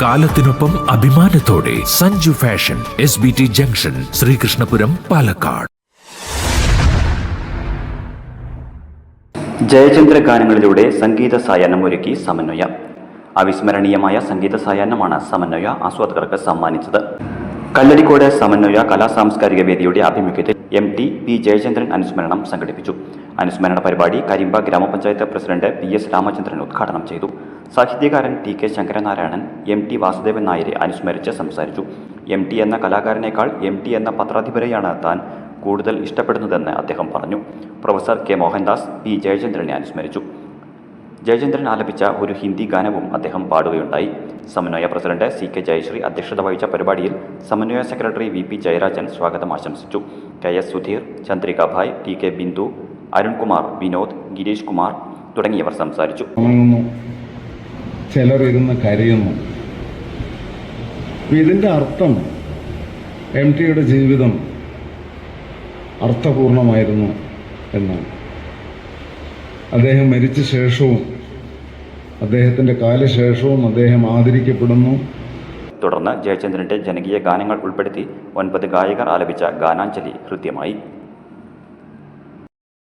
കാലത്തിനൊപ്പം അഭിമാനത്തോടെ Sanju fashion S B T junction Sreekrishnapuram Palakkad. Jayachandra ഗാനങ്ങളിലൂടെ സംഗീത സായാഹ്നം ഒരുക്കി സമന്വയ. അവിസ്മരണീയമായ സംഗീത സായാഹ്നമാണ് സമന്വയ ആസ്വാദകർക്ക് സമ്മാനിച്ചത്. കല്ലടിക്കോട് സമന്വയ കലാ സാംസ്കാരിക വേദിയുടെ ആഭിമുഖ്യത്തിൽ എം ടി പി ജയചന്ദ്രൻ അനുസ്മരണം സംഘടിപ്പിച്ചു. അനുസ്മരണ പരിപാടി കരിമ്പ ഗ്രാമപഞ്ചായത്ത് പ്രസിഡന്റ് പി എസ് രാമചന്ദ്രൻ ഉദ്ഘാടനം ചെയ്തു. സാഹിത്യകാരൻ T K Sankaranarayanan M T Vasudevan നായരെ അനുസ്മരിച്ച് സംസാരിച്ചു. എം ടി എന്ന കലാകാരനേക്കാൾ എം ടി എന്ന പത്രാധിപരെയാണ് താൻ കൂടുതൽ ഇഷ്ടപ്പെടുന്നതെന്ന് അദ്ദേഹം പറഞ്ഞു. പ്രൊഫസർ കെ മോഹൻദാസ് പി ജയചന്ദ്രനെ അനുസ്മരിച്ചു. ജയചന്ദ്രൻ ആലപിച്ച ഒരു ഹിന്ദി ഗാനവും അദ്ദേഹം പാടുകയുണ്ടായി. സമന്വയ പ്രസിഡന്റ് സി കെ ജയശ്രീ അധ്യക്ഷത വഹിച്ച പരിപാടിയിൽ സമന്വയ സെക്രട്ടറി വി പി ജയരാജൻ സ്വാഗതം ആശംസിച്ചു. K S Sudheer Chandrikabhai T K Bindu Arunkumar Vinod Gireesh Kumar തുടങ്ങിയവർ സംസാരിച്ചു. ചിലരിരുന്ന് ചിലർ ഇരുന്ന് കരയുന്നു. ഇതിന്റെ അർത്ഥം എം ടിയുടെ ജീവിതം അർത്ഥപൂർണമായിരുന്നു എന്നാണ്. അദ്ദേഹം മരിച്ച ശേഷവും അദ്ദേഹത്തിന്റെ കാലശേഷവും അദ്ദേഹം ആദരിക്കപ്പെടുന്നു. തുടർന്ന് ജയചന്ദ്രന്റെ ജനകീയ ഗാനങ്ങൾ ഉൾപ്പെടുത്തി ഒൻപത് ഗായകർ ആലപിച്ച ഗാനാഞ്ജലി ഹൃദ്യമായി.